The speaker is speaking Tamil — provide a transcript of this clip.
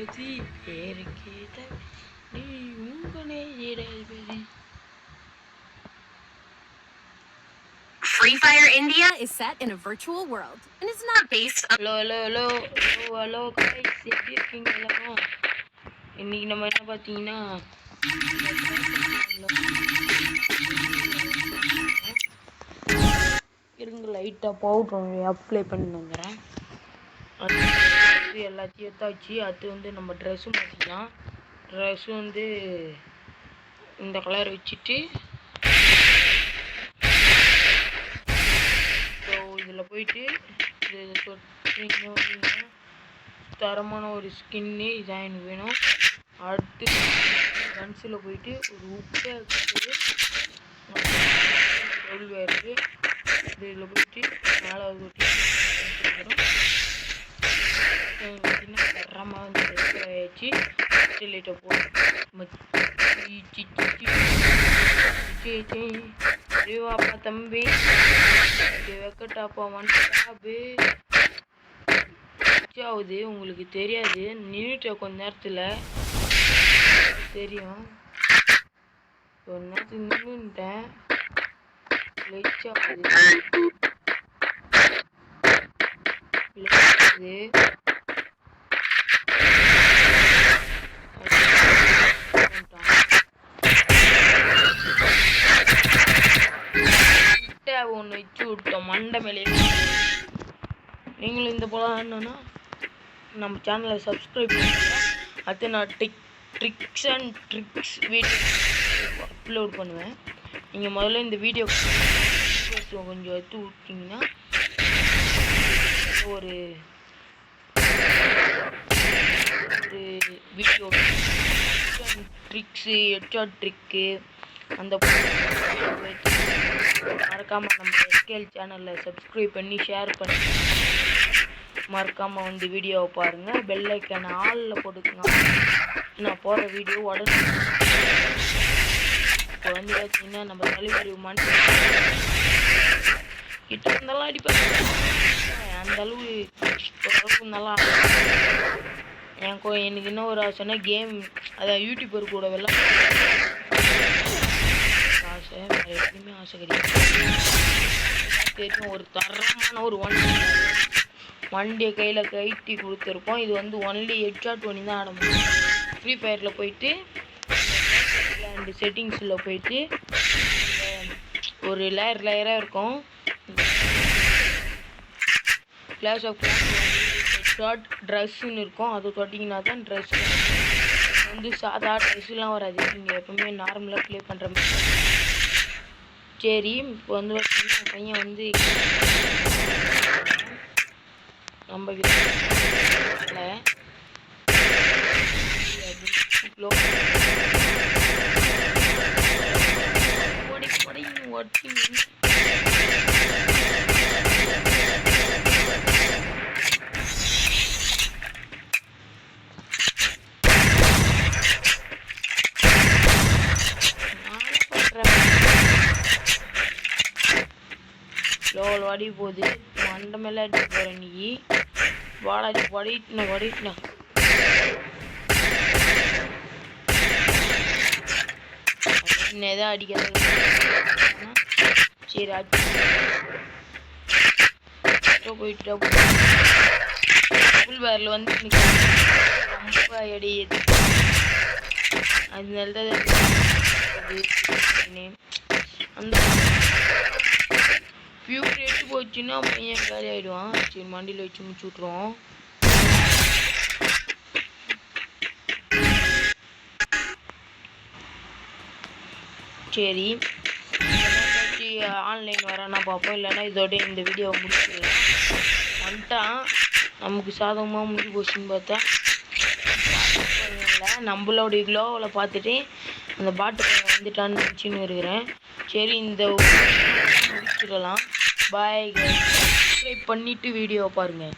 தளபதி பேருக்கே த- நீ உங்களே இடைவெளி Free Fire India is set in a virtual world and is not based on hello hello hello hello guys எப்படி இருக்கீங்க எல்லாரும்? இன்னைக்கு நம்ம என்ன பார்த்தீங்கன்னா இருங்க லைட்டாக பவுட்ரு அப்ளை பண்ணி வந்துடுறேன் மாதிரி எல்லாத்தையும் எடுத்தாச்சு அது வந்து நம்ம ட்ரெஸ்ஸும் மாற்றிக்கலாம் ட்ரெஸ்ஸும் வந்து இந்த கலர் வச்சுட்டு ஸோ இதில் போயிட்டு இது தரமான ஒரு ஸ்கின்னு இதான் எனக்கு வேணும். அடுத்து கன்ஸில் போயிட்டு ஒரு உப்பை வச்சுட்டு இதில் போயிட்டு மேலே ஊற்றி பார்த்தீங்கன்னா தரமாக வந்து வச்சு லைட்டை போட்டு அறிவாப்பா தம்பி இது வெக்கட்டாப்பா வந்துட்டாபு ஆகுது உங்களுக்கு தெரியாது நின்றுட்ட கொஞ்ச நேரத்தில் தெரியும் ஒரு நேரத்துக்கு நின்றுட்டேன் ஆகுது ஆகுது ஒன்று வச்சு விட்டோம் மண்டை மேலே நீங்களும் இந்த போல ஆடணும்னா நம்ம சேனலை சப்ஸ்கிரைப் பண்ணுங்க. அடுத்து நான் trick tricks and tricks video upload பண்ணுவேன். நீங்கள் முதல்ல இந்த வீடியோ கொஞ்சம் எடுத்து விட்டிங்கன்னா ஒரு ஒரு வீடியோ ட்ரிக்ஸு ஹெட்ஷாட் ட்ரிக்கு அந்த மறக்காமல் நம்ம எஸ்கேல் சேனலில் சப்ஸ்கிரைப் பண்ணி ஷேர் பண்ணி மறக்காமல் வந்து வீடியோவை பாருங்கள் பெல் ஐக்கான ஆளில் போட்டுக்கோங்க. நான் போடுற வீடியோ உடனே இப்போ வந்து பார்த்தீங்கன்னா நம்ம தலைவரி மண் கிட்ட இருந்தாலும் அடிப்பாங்க அந்த அளவு ஓரளவுக்கு நல்லா எனக்கு எனக்கு என்ன ஒரு ஆசைன்னா கேம் அதான் யூடியூபர் கூட வெள்ளம் ஆசை கிடையாது ஒரு தரமான ஒரு ஒன் வண்டியை கையில் கைட்டி கொடுத்துருப்போம் இது வந்து ஒன்லி ஹெட்ஷாட் ஒன்று தான் ஆட முடியும். ஃப்ரீ ஃபயரில் போயிட்டு ரெண்டு செட்டிங்ஸில் போயிட்டு ஒரு லேயர் லேயராக இருக்கும். கிளாஸ் ஆஃப் ஷார்ட் ட்ரெஸ்ஸுன்னு இருக்கும். அது தொட்டிங்கன்னா தான் ட்ரெஸ் வந்து சாதா ட்ரெஸ்லாம் வராது. நீங்கள் எப்பவுமே நார்மலாக ப்ளே பண்ணுற மாதிரி. சரி இப்போ வந்து பார்த்தீங்கன்னா என் பையன் வந்து நம்ம வீட்டில் ஓடி ஓடி ஒட்டி லோல் போகுது மண்டை மேலே அடிக்க போகிற நீ வாடாடி வடிட்டுன வடிட்டுன எதாவது அடிக்கிறது சரி அடி போயிட்டு டபுள் பேரில் வந்து எனக்கு ரொம்ப அடியுது அதனால தான் அந்த பியூர் போச்சுன்னா பையன் காலி ஆகிடுவான் சரி மண்டியில் வச்சு முடிச்சு விட்ருவோம் சரி. ஆன்லைன் வரேன்னா பார்ப்போம். இல்லைன்னா இதோட இந்த வீடியோவை முடிச்சிடலாம் வந்துட்டான். நமக்கு சாதகமாக முடிஞ்சு போச்சுன்னு பார்த்தா நம்மளோடைய க்ளோவில் பார்த்துட்டு அந்த பாட்டு வந்துட்டான்னு நினச்சின்னு இருக்கிறேன். சரி இந்த முடிச்சிடலாம். பாய் சப்ஸ்கிரைப் பண்ணிவிட்டு வீடியோ பாருங்கள்